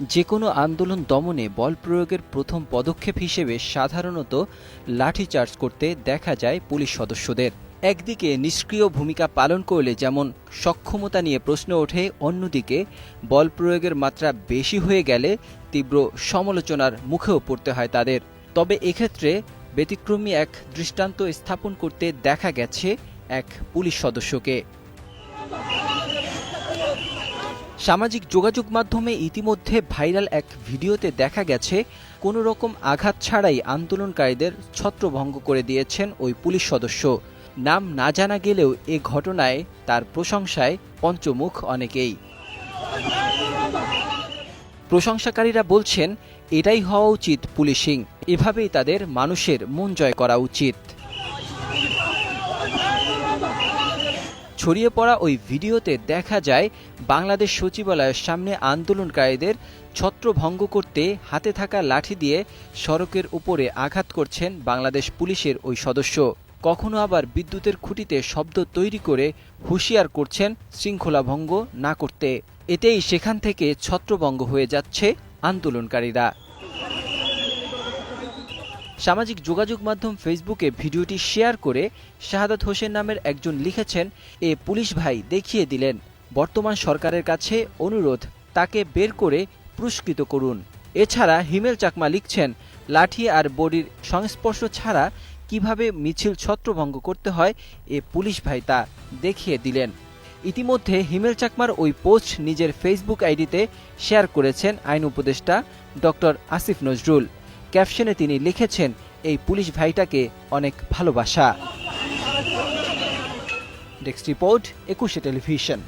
যে কোনো আন্দোলন দমনে বল প্রয়োগের প্রথম পদক্ষেপ হিসেবে সাধারণত লাঠিচার্জ করতে দেখা যায় পুলিশ সদস্যদের। একদিকে নিষ্ক্রিয় ভূমিকা পালন করলে যেমন সক্ষমতা নিয়ে প্রশ্ন ওঠে, অন্যদিকে বল প্রয়োগের মাত্রা বেশি হয়ে গেলে তীব্র সমালোচনার মুখেও পড়তে হয় তাদের। তবে এক্ষেত্রে ব্যতিক্রমী এক দৃষ্টান্ত স্থাপন করতে দেখা গেছে এক পুলিশ সদস্যকে। সামাজিক যোগাযোগ মাধ্যমে ইতিমধ্যে ভাইরাল এক ভিডিওতে দেখা গেছে, কোনো রকম আঘাত ছাড়াই আন্দোলনকারীদের ছত্রভঙ্গ করে দিয়েছেন ওই পুলিশ সদস্য। নাম না জানা গেলেও এ ঘটনায় তার প্রশংসায় পঞ্চমুখ অনেকেই। প্রশংসাকারীরা বলছেন, এটাই হওয়া উচিত পুলিশিং। এভাবেই তাদের মানুষের মন জয় করা উচিত। ছড়িয়ে পড়া ওই ভিডিওতে দেখা যায়, বাংলাদেশ সচিবালয়ের সামনে আন্দোলনকারীদের ছত্রভঙ্গ করতে হাতে থাকা লাঠি দিয়ে সড়কের উপরে আঘাত করছেন বাংলাদেশ পুলিশের ওই সদস্য। কখনো আবার বিদ্যুতের খুঁটিতে শব্দ তৈরি করে হুঁশিয়ার করছেন শৃঙ্খলা ভঙ্গ না করতে। এতেই সেখান থেকে ছত্রভঙ্গ হয়ে যাচ্ছে আন্দোলনকারীরা। সামাজিক যোগাযোগ মাধ্যম ফেসবুকে ভিডিওটি শেয়ার করে শাহাদাত হোসেন নামের একজন লিখেছেন, এ পুলিশ ভাই দেখিয়ে দিলেন। বর্তমান সরকারের কাছে অনুরোধ, তাকে বের করে পুরস্কৃত করুন। এছাড়া হিমেল চাকমা লিখছেন, লাঠি আর বডির সংস্পর্শ ছাড়া কীভাবে মিছিল ছত্রভঙ্গ করতে হয়, এ পুলিশ ভাই তা দেখিয়ে দিলেন। ইতিমধ্যে হিমেল চাকমার ওই পোস্ট নিজের ফেসবুক আইডিতে শেয়ার করেছেন আইন উপদেষ্টা ডক্টর আসিফ নজরুল। ক্যাপশনে তিনি লিখেছেন এই পুলিশ ভাইটাকে অনেক ভালোবাসা। Desk report Ekushey television.